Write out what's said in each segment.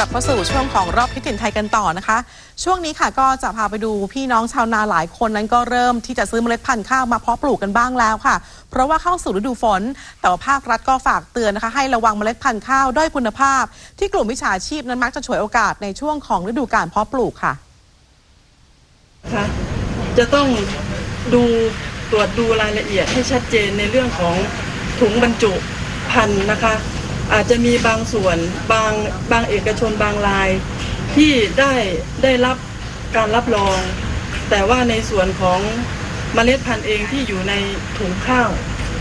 ลับเข้าสู่ช่วงของรอบทิศถิ่นไทยกันต่อนะคะ ช่วงนี้ค่ะก็จะพาไปดูพี่น้องชาวนาหลายคนนั้นก็เริ่มที่จะซื้อเมล็ดพันธุ์ข้าวมาเพาะปลูกกันบ้างแล้วค่ะ เพราะว่าเข้าสู่ฤดูฝน แต่ว่าภาครัฐก็ฝากเตือนนะคะให้ระวังเมล็ดพันธุ์ข้าวด้อยคุณภาพ ที่กลุ่มวิชาชีพนั้นมักจะฉวยโอกาสในช่วงของฤดูการเพาะปลูกค่ะนะคะจะต้องดูตรวจดูรายละเอียดให้ชัดเจนในเรื่องของถุงบรรจุพันธุ์นะคะ อาจจะมีบางส่วนบางบางเอกชนบางราย ที่ได้ได้รับการรับรอง แต่ว่าในส่วนของเมล็ดพันธุ์เองที่อยู่ในถุงข้าว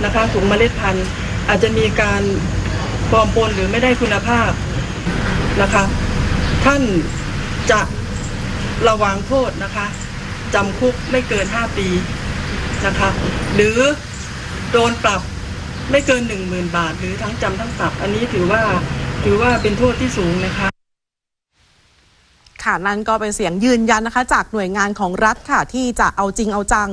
นะคะถุงเมล็ดพันธุ์อาจจะมีการปลอมปนหรือไม่ได้คุณภาพนะคะท่านจะระวังโทษนะคะจำคุกไม่เกิน 5 ปีนะคะหรือโดนปรับ ไม่เกิน10,000บาท หรือทั้งจำทั้งปรับอันนี้ถือว่าถือว่าเป็นโทษที่สูงนะคะค่ะนั่นก็เป็นเสียงยืนยันนะคะ จากหน่วยงานของรัฐค่ะ ที่จะเอาจริงเอาจัง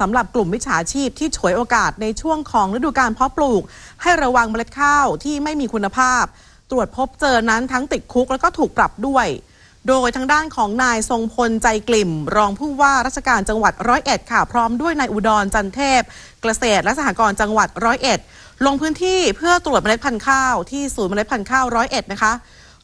สำหรับกลุ่มวิชาชีพที่ฉวยโอกาสในช่วงของฤดูการเพาะปลูก ให้ระวังเมล็ดข้าวที่ไม่มีคุณภาพ ตรวจพบเจอนั้นทั้งติดคุกแล้วก็ถูกปรับด้วย โดยทางด้านของนายทรงพลใจกลิ่ม รองผู้ว่าราชการจังหวัดร้อยเอ็ดค่ะ พร้อมด้วยนายอุดรจันเทพ เกษตรและสหกรณ์จังหวัดร้อยเอ็ดลงพื้นที่เพื่อตรวจเมล็ดพันธุ์ข้าวที่ศูนย์เมล็ดพันธุ์ข้าวร้อยเอ็ดนะคะ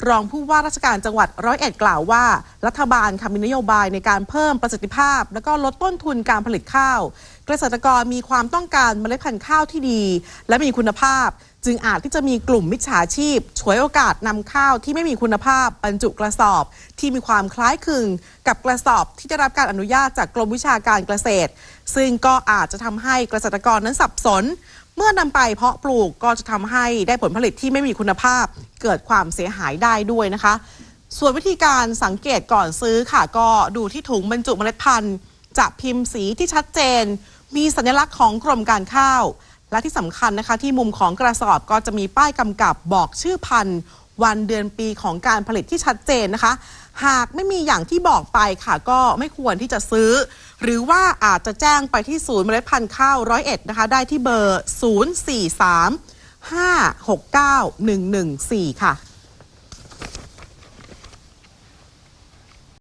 รองผู้ว่าราชการจังหวัดร้อยเอ็ดกล่าวว่า รัฐบาลค่ะมีนโยบายในการเพิ่มประสิทธิภาพ และก็ลดต้นทุนการผลิตข้าว เกษตรกรมีความต้องการเมล็ดพันธุ์ข้าวที่ดี และมีคุณภาพ จึงอาจที่จะมีกลุ่มมิจฉาชีพฉวยโอกาสนำข้าวที่ไม่มีคุณภาพบรรจุกระสอบ ที่มีความคล้ายคลึง กับกระสอบที่ได้รับการอนุญาตจากกรมวิชาการเกษตร ซึ่งก็อาจจะทำให้เกษตรกรนั้นสับสน เมื่อนำไปเพาะปลูกก็จะทำให้ได้ผลผลิตที่ไม่มีคุณภาพ เกิดความเสียหายได้ด้วยนะคะ ส่วนวิธีการสังเกตก่อนซื้อค่ะ ก็ดูที่ถุงบรรจุเมล็ดพันธุ์ จะพิมพ์สีที่ชัดเจน มีสัญลักษณ์ของกรมการข้าว และที่สำคัญนะคะ ที่มุมของกระสอบก็จะมีป้ายกำกับบอกชื่อพันธุ์ วันเดือนปีของการผลิตที่ชัดเจนนะคะ หากไม่มีอย่างที่บอกไปค่ะ ก็ไม่ควรที่จะซื้อ หรือว่าอาจจะแจ้งไปที่ศูนย์เมล็ดพันธุ์ข้าวร้อยเอ็ดนะคะ ได้ที่เบอร์ 043 569 114 ค่ะ